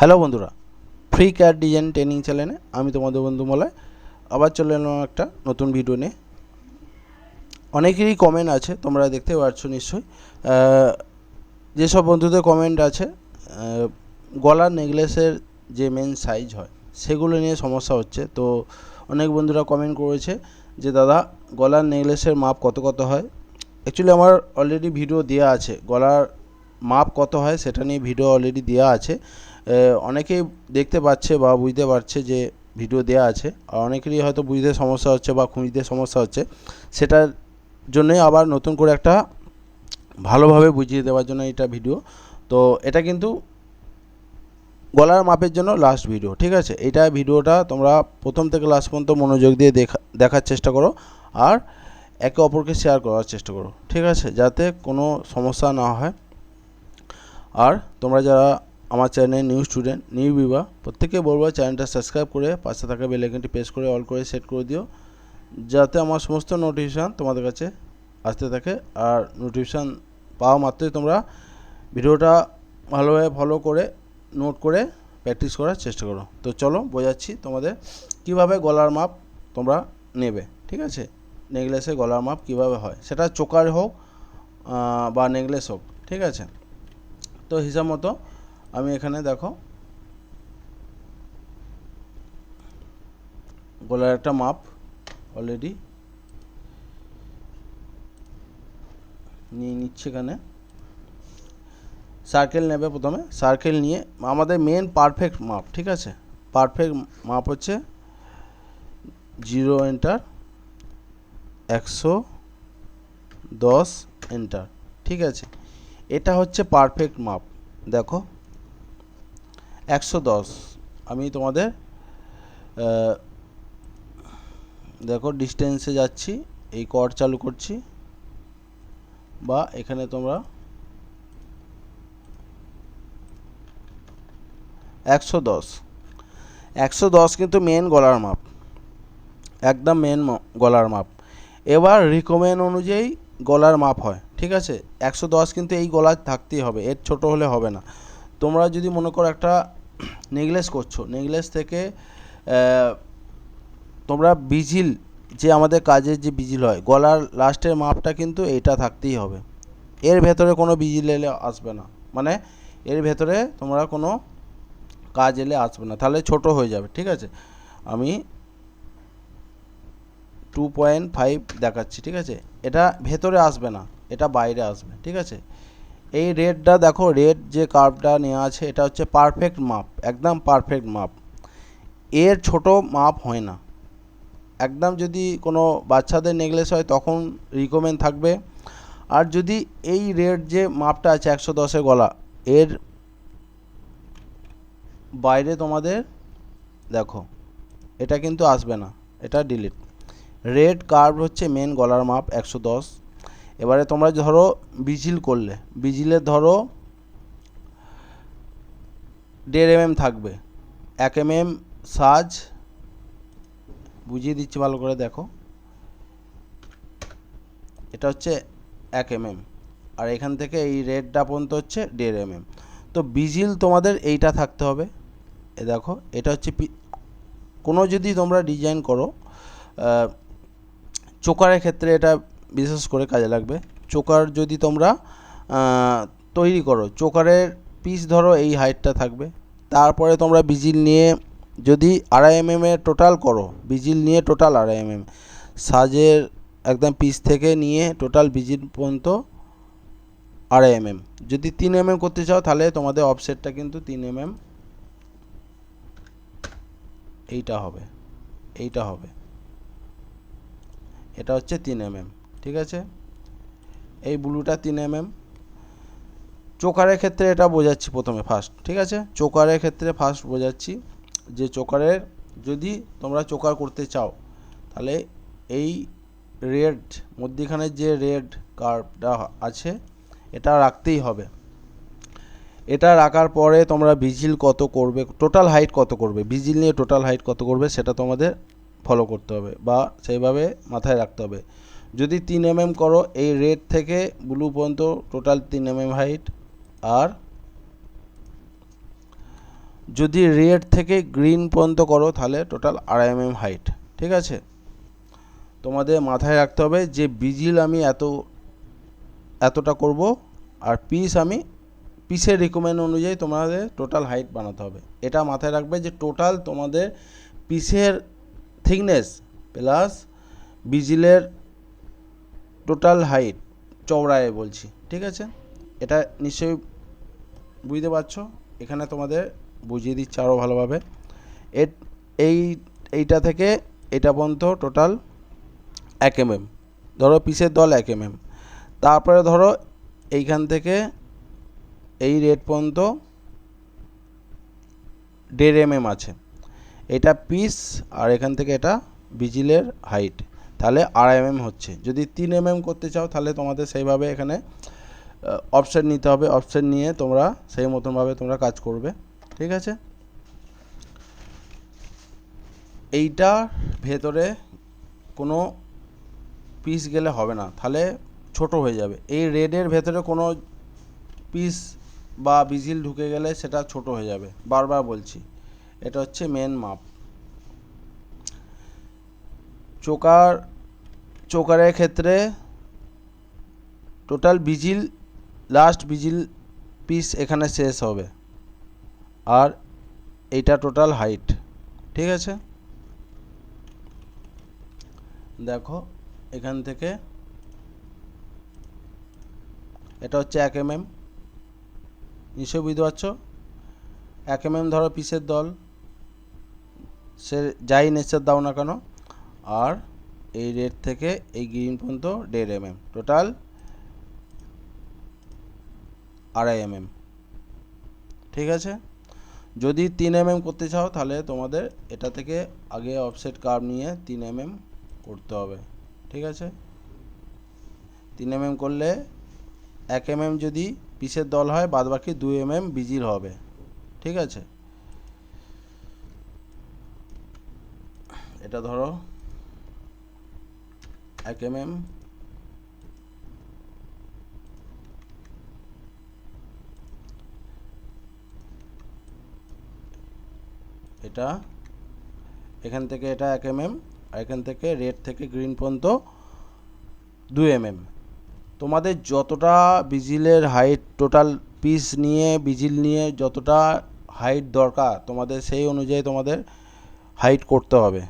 Hello বন্ধুরা free cat design training চ্যানেলে আমি তোমাদের বন্ধু মলয়। আবার চলে এলাম একটা নতুন ভিডিও নিয়ে। অনেকেরই কমেন্ট আছে, তোমরা দেখতে পাচ্ছ নিশ্চয়ই। যেসব বন্ধুদের কমেন্ট আছে গলার নেকলেসের যে মেন সাইজ হয়, সেগুলো নিয়ে সমস্যা হচ্ছে। তো অনেক বন্ধুরা কমেন্ট করেছে যে, দাদা গলার নেকলেসের মাপ কত কত হয়? অ্যাকচুয়ালি আমার অলরেডি ভিডিও দেওয়া আছে। গলার মাপ কত হয়, সেটা নিয়ে ভিডিও অলরেডি দেওয়া আছে। অনেকেই দেখতে পাচ্ছে বা বুঝতে পারছে যে ভিডিও দেওয়া আছে। আর অনেকেরই হয়তো বুঝতে সমস্যা হচ্ছে বা খুঁজতে সমস্যা হচ্ছে। সেটার জন্যই আবার নতুন করে একটা ভালোভাবে বুঝিয়ে দেওয়ার জন্য এটা ভিডিও। তো এটা কিন্তু গলার মাপের জন্য লাস্ট ভিডিও ঠিক আছে? এটা ভিডিওটা তোমরা প্রথম থেকে লাস্ট পর্যন্ত মনোযোগ দিয়ে দেখা, দেখার চেষ্টা করো। আর একে অপরকে শেয়ার করার চেষ্টা করো, ঠিক আছে? যাতে কোনো সমস্যা না হয়। আর তোমরা যারা আমার চ্যানেল নিউ স্টুডেন্ট নিউ বিবা প্রত্যেকে বলব চ্যানেলটা সাবস্ক্রাইব করে পাশে থাকা বেল আইকনটি প্রেস করে অল করে সেট করে দিও, যাতে আমার সমস্ত নোটিফিকেশান তোমাদের কাছে আসতে থাকে। আর নোটিফিকেশান পাওয়া মাত্রই তোমরা ভিডিওটা ভালোভাবে ফলো করে নোট করে প্র্যাকটিস করার চেষ্টা করো। তো চলো বোঝাচ্ছি তোমাদের কীভাবে গলার মাপ তোমরা নেবে, ঠিক আছে? নেকলেসে গলার মাপ কীভাবে হয়? সেটা চোকার হোক বা নেকলেস হোক, ঠিক আছে? তো হিসাব মতো আমি এখানে দেখো। গলার একটা মাপ অলরেডি নিয়ে নিচ্ছে এখানে। সার্কেল নেবে প্রথমে। সার্কেল নিয়ে আমাদের মেন পারফেক্ট মাপ ঠিক আছে? পারফেক্ট মাপ হচ্ছে জিরো এন্টার একশো দশ এন্টার ঠিক আছে? এটা হচ্ছে পারফেক্ট মাপ দেখো। একশো দশ। আমি তোমাদের দেখো ডিস্টেন্সে যাচ্ছি, এই কর চালু করছি, বা এখানে তোমরা একশো দশ। একশো দশ কিন্তু মেন গলার মাপ, একদম মেন গলার মাপ। এবার রিকমেন্ড অনুযায়ী গলার মাপ হয়, ঠিক আছে? একশো দশ কিন্তু এই গলা থাকতেই হবে, এর ছোট হলে হবে না। তোমরা যদি মনে করো একটা নেকলেস করছ। নেকলেস থেকে তোমরা বিজিল, যে আমাদের কাজের যে বিজিল হয়, গলার লাস্টের মাপটা কিন্তু এটা থাকতেই হবে। এর ভেতরে কোনো বিজিল এলে আসবে না। মানে এর ভেতরে তোমরা কোনো কাজ এলে আসবে না। তাহলে ছোট হয়ে যাবে, ঠিক আছে? আমি টু পয়েন্ট ফাইভ দেখাচ্ছি, ঠিক আছে? এটা ভেতরে আসবে না, এটা বাইরে আসবে, ঠিক আছে? এই রেডটা দেখো রেড যে কার্ভটা নেওয়া আছে, এটা হচ্ছে পারফেক্ট মাপ একদম পারফেক্ট মাপ এর ছোট মাপ হয় না। একদম যদি কোনো বাচ্চাদের নেকলেস হয়, তখন রিকমেন্ড থাকবে। আর যদি এই রেড যে মাপটা আছে, একশো দশের গলা, এর বাইরে তোমাদের, দেখো, এটা কিন্তু আসবে না, এটা ডিলিট রেড কার্ভ হচ্ছে মেন গলার মাপ একশো দশ। এবারে তোমরা ধরো বিজিল করলে। বিজিলে ধরো দেড় এম এম থাকবে। এক এম এম সাজ, বুঝিয়ে দিচ্ছি ভালো করে, দেখো। এটা হচ্ছে এক এম এম আর এখান থেকে এই রেডটা পর্যন্ত হচ্ছে দেড় এম এম তো বিজিল তোমাদের এইটা থাকতে হবে। এ দেখো, এটা হচ্ছে কোনো যদি তোমরা ডিজাইন করো চোকারের ক্ষেত্রে এটা বিশেষ করে কাজে লাগবে। চোকার যদি তোমরা তৈরি করো, চোকারের পিস ধরো, এই হাইটটা থাকবে। তারপরে তোমরা বিজিল নিয়ে যদি আড়াই এম এর টোটাল করো, বিজিল নিয়ে টোটাল আড়াই এম এম সাজের একদম পিস থেকে নিয়ে টোটাল বিজিল পর্যন্ত আড়াই এম এম যদি তিন এম এম করতে চাও, তাহলে তোমাদের অফসেটটা কিন্তু তিন এম এম এইটা হবে এইটা হবে। এটা হচ্ছে তিন এম এম ঠিক আছে? এই ব্লুটা তিন এম এম চোকারের ক্ষেত্রে এটা বোঝাচ্ছি প্রথমে ফার্স্ট ঠিক আছে? চোকারের ক্ষেত্রে ফার্স্ট বোঝাচ্ছি যে চোকারের যদি তোমরা চোকার করতে চাও, তাহলে এই রেড মধ্যিখানের যে রেড কার্ভটা আছে, এটা রাখতেই হবে। এটা রাখার পরে তোমরা ভিজিল কত করবে, টোটাল হাইট কত করবে, ভিজিল নিয়ে টোটাল হাইট কত করবে, সেটা তোমাদের ফলো করতে হবে বা সেইভাবে মাথায় রাখতে হবে। যদি তিন এম এম করো, এই রেড থেকে ব্লু পর্যন্ত টোটাল তিন এম এম হাইট আর যদি রেড থেকে গ্রিন পর্যন্ত করো, তাহলে টোটাল আড়াই এম হাইট ঠিক আছে? তোমাদের মাথায় রাখতে হবে যে বিজিল আমি এত, এতটা করব, আর পিস আমি পিসের রিকমেন্ড অনুযায়ী তোমাদের টোটাল হাইট বানাতে হবে। এটা মাথায় রাখবে যে টোটাল তোমাদের পিসের থিকনেস প্লাস বিজিলের টোটাল হাইট চওড়ায় বলছি, ঠিক আছে? এটা নিশ্চয়ই বুঝতে পারছ? এখানে তোমাদের বুঝিয়ে দিচ্ছে আরও ভালোভাবে। এর এই, এইটা থেকে এটা পর্যন্ত টোটাল এক এমএম। ধরো পিসের দল এক এমএম। তারপরে ধরো এইখান থেকে এই রেট পর্যন্ত দেড় এমএম আছে। এটা পিস আর এখান থেকে এটা বিজিলের হাইট। তাহলে আড়াই এমএম হচ্ছে। যদি তিন এমএম করতে চাও, তাহলে তোমাদের সেইভাবে এখানে অপশান নিতে হবে। অপশান নিয়ে তোমরা সেই মতনভাবে তোমরা কাজ করবে। ঠিক আছে? এইটা ভেতরে কোনো পিস গেলে হবে না। তাহলে ছোট হয়ে যাবে। এই রেডের ভেতরে কোনো পিস বা বিজিল ঢুকে গেলে সেটা ছোট হয়ে যাবে। বারবার বলছি। এটা হচ্ছে মেন মাপ চোকার চোকারের ক্ষেত্রে total bezel last bezel piece এখানে শেষ হবে। আর এইটা টোটাল হাইট ঠিক আছে? দেখো, এখান থেকে এটা হচ্ছে এক এম এম নিশ্চয়ই বুঝতে পারছ? এক এম এম ধরো পিসের দল। সে যাই নেচার দাও না কেন। আর এই রেড থেকে এই গ্রিন পর্যন্ত দেড় এম এম টোটাল আড়াই এম এম ঠিক আছে? যদি তিন এম এম করতে চাও তাহলে তোমাদের এটা থেকে আগে অফসেট কার্ভ নিয়ে তিন এম করতে হবে, ঠিক আছে? তিন এম করলে এক এম যদি পিসের দল হয় বাদ বাকি দুই এম এম বিজির হবে, ঠিক আছে? এটা ধরো এক এম এম এটা এখান থেকে এটা এক এম এম আর এখান থেকে রেড থেকে গ্রিন পর্যন্ত দু এম এম তোমাদের যতটা বিজিলের হাইট টোটাল পিস নিয়ে, বিজিল নিয়ে যতটা হাইট দরকার, তোমাদের সেই অনুযায়ী তোমাদের হাইট করতে হবে।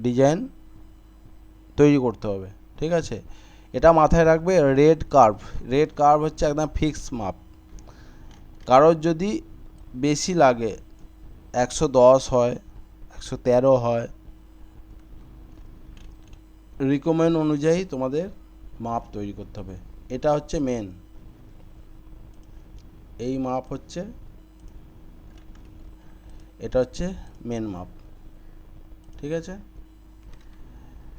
ডিজাইন তৈরি করতে হবে, ঠিক আছে? এটা মাথায় রাখবে রেড কার্ভ। রেড কার্ভ হচ্ছে একদম ফিক্স মাপ। কারোর যদি বেশি লাগে একশো দশ হয়, একশো তেরো হয় রিকমেন্ড অনুযায়ী তোমাদের মাপ তৈরি করতে হবে। এটা হচ্ছে মেন এই মাপ হচ্ছে, এটা হচ্ছে মেন মাপ। ঠিক আছে?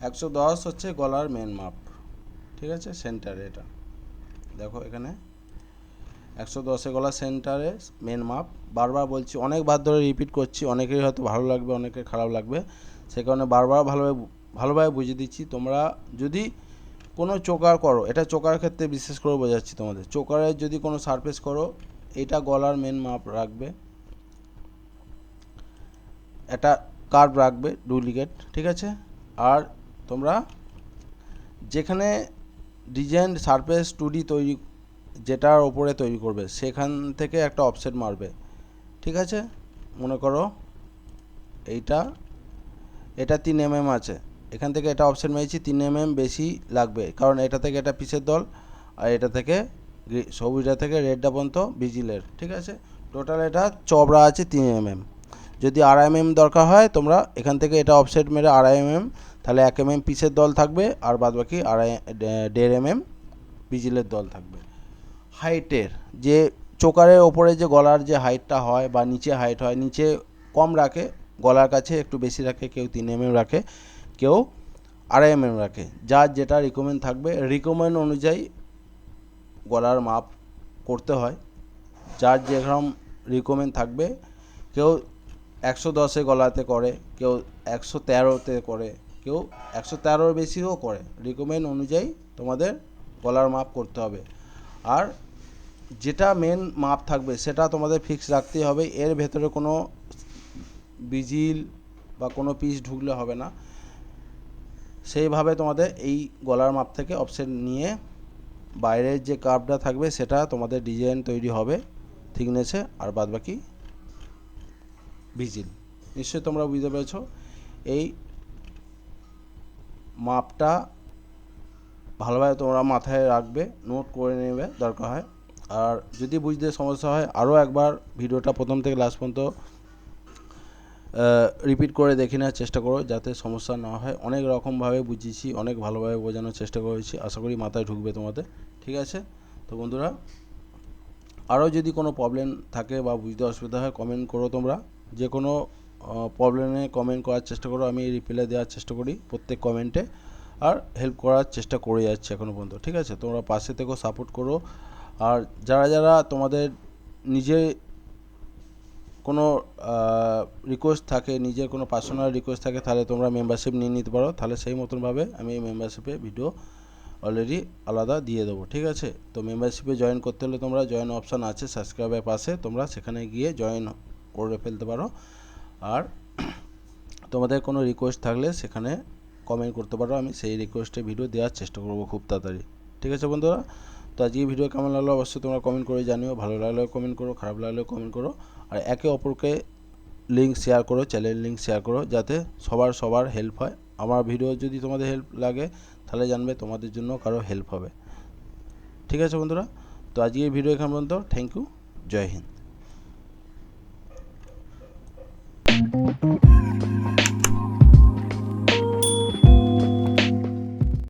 একশো দশ হচ্ছে গলার মেন মাপ। ঠিক আছে? সেন্টারে এটা। দেখো এখানে। একশো দশে গলা সেন্টারে মেন মাপ। বারবার বলছি, অনেকবার ধরে রিপিট করছি, অনেকেরই হয়তো ভালো লাগবে, অনেকের খারাপ লাগবে। সে কারণে বারবার ভালোভাবে ভালোভাবে বুঝিয়ে দিচ্ছি, তোমরা যদি কোনো চোকার করো, এটা চোকার ক্ষেত্রে বিশেষ করে বোঝাচ্ছি তোমাদের চোকারের যদি কোনো সারফেস করো, এটা গলার মেন মাপ রাখবে। এটা কার্ভ রাখবে ডুপ্লিকেট ঠিক আছে? আর তোমরা যেখানে ডিজাইন সারফেস টু ডি তৈরি, যেটার ওপরে তৈরি করবে, সেখান থেকে একটা অফসেট মারবে। ঠিক আছে? মনে করো এইটা, এটা তিন এম এম আছে। এখান থেকে এটা অপশন মেরেছি, তিন এম এম বেশি লাগবে। কারণ এটা থেকে এটা পিসের দল, আর এটা থেকে সবুজটা থেকে রেডটা পর্যন্ত বিজিলের ঠিক আছে? টোটাল এটা চবড়া আছে তিন এম এম যদি আড়াই এম দরকার হয়, তোমরা এখান থেকে এটা অফসেট মেরে আড়াই এম তাহলে এক এম পিসের দল থাকবে, আর বাদ বাকি আড়াই দেড় এম বিজিলের দল থাকবে। হাইটের যে চোকারের ওপরে যে গলার যে হাইটটা হয় বা নিচে হাইট হয়, নিচে কম রাখে, গলার কাছে একটু বেশি রাখে, কেউ তিন এম রাখে, কেউ আড়াই এম রাখে। যার যেটা রিকমেন্ড থাকবে রিকমেন্ড অনুযায়ী গলার মাপ করতে হয়। যার যেরকম রিকমেন্ড থাকবে, কেউ একশো দশে গলাতে করে, কেউ একশো তেরোতে করে, কেউ একশো তেরোর বেশিও করে। রিকমেন্ড অনুযায়ী তোমাদের গলার মাপ করতে হবে। আর যেটা মেন মাপ থাকবে সেটা তোমাদের ফিক্স রাখতেই হবে। এর ভেতরে কোনো বিজিল বা কোনো পিস ঢুকলে হবে না। সেইভাবে তোমাদের এই গলার মাপ থেকে অফসেট নিয়ে বাইরের যে কার্ভটা থাকবে সেটা তোমাদের ডিজাইন তৈরি হবে থিকনেসে আর বাদ বাকি ভিজিল নিশ্চয়ই তোমরা বুঝতে পেরেছ। এই মাপটা ভালোভাবে তোমরা মাথায় রাখবে, নোট করে নেবে, দরকার হয়। আর যদি বুঝতে সমস্যা হয়, আরও একবার ভিডিওটা প্রথম থেকে লাস্ট পর্যন্ত রিপিট করে দেখে নেওয়ার চেষ্টা করো, যাতে সমস্যা না হয়। অনেক রকমভাবে বুঝিয়েছি, অনেক ভালোভাবে বোঝানোর চেষ্টা করেছি। আশা করি মাথায় ঢুকবে তোমাদের। ঠিক আছে? তো বন্ধুরা আরও যদি কোনো প্রবলেম থাকে বা বুঝতে অসুবিধা হয় কমেন্ট করো তোমরা। যে কোনো প্রবলেমে কমেন্ট করার চেষ্টা করো, আমি রিপ্লাই দেওয়ার চেষ্টা করি প্রত্যেক কমেন্টে আর হেল্প করার চেষ্টা করে যাচ্ছি এখনও পর্যন্ত, ঠিক আছে? তোমরা পাশে থেকেও সাপোর্ট করো। আর যারা যারা তোমাদের নিজে কোনো রিকোয়েস্ট থাকে, নিজের কোনো পার্সোনাল রিকোয়েস্ট থাকে, তাহলে তোমরা মেম্বারশিপ নিয়ে নিতে পারো। তাহলে সেই মতনভাবে আমি এই মেম্বারশিপে ভিডিও অলরেডি আলাদা দিয়ে দেবো, ঠিক আছে? তো মেম্বারশিপে জয়েন করতে হলে তোমরা জয়েন অপশান আছে সাবস্ক্রাইবের পাশে তোমরা সেখানে গিয়ে জয়েন করে ফেলতে পারো। আর তোমাদের কোনো রিকোয়েস্ট থাকলে সেখানে কমেন্ট করতে পারো, আমি সেই রিকোয়েস্টে ভিডিও দেওয়ার চেষ্টা করব খুব তাড়াতাড়ি। ঠিক আছে বন্ধুরা? তো আজকে ভিডিও কেমন লাগল অবশ্যই তোমরা কমেন্ট করে জানিও, ভালো লাগলেও কমেন্ট করো, খারাপ লাগলেও কমেন্ট করো। আর একে অপরকে লিঙ্ক শেয়ার করো চ্যানেল লিঙ্ক শেয়ার করো, যাতে সবার সবার হেল্প হয়। আমার ভিডিও যদি তোমাদের হেল্প লাগে তাহলে জানবে তোমাদের জন্য কারও হেল্প হবে। ঠিক আছে বন্ধুরা? তো আজকে ভিডিও এখান পর্যন্ত। থ্যাংক ইউ জয় হিন্দ।